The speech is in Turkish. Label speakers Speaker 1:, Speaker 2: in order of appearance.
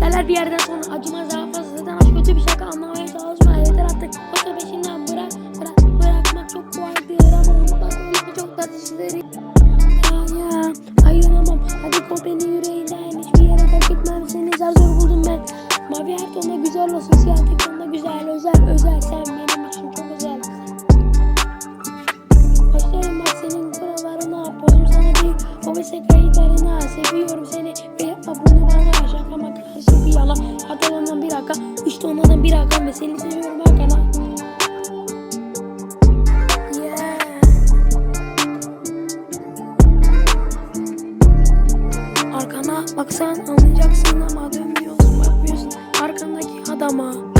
Speaker 1: Derler bir yerden sonra acımaz daha fazla. Zaten aşk kötü bir şaka anlamaya çalışma. Yeter artık. O peşinden bırak bırak Bırakmak çok kolaydır ama unutmak unutmak çok da dişleri Ya ya ayıramam. Hadi kop beni yüreğinden Hiçbir yere terk etmem. Seni zar zor buldum ben. Mavi her tonda güzel olsun. Siyah tek tonda güzel özel özel sen Herkese kayıtlarına seviyorum seni. Ve yapma bunu bana şaklamak nasıl bir yalan Hatırlamam bir dakika. İşte onlardan bir dakika. Ve seni seviyorum arkana yeah. Arkana baksan anlayacaksın ama dönmüyorsun bakmıyorsun. Arkandaki adama.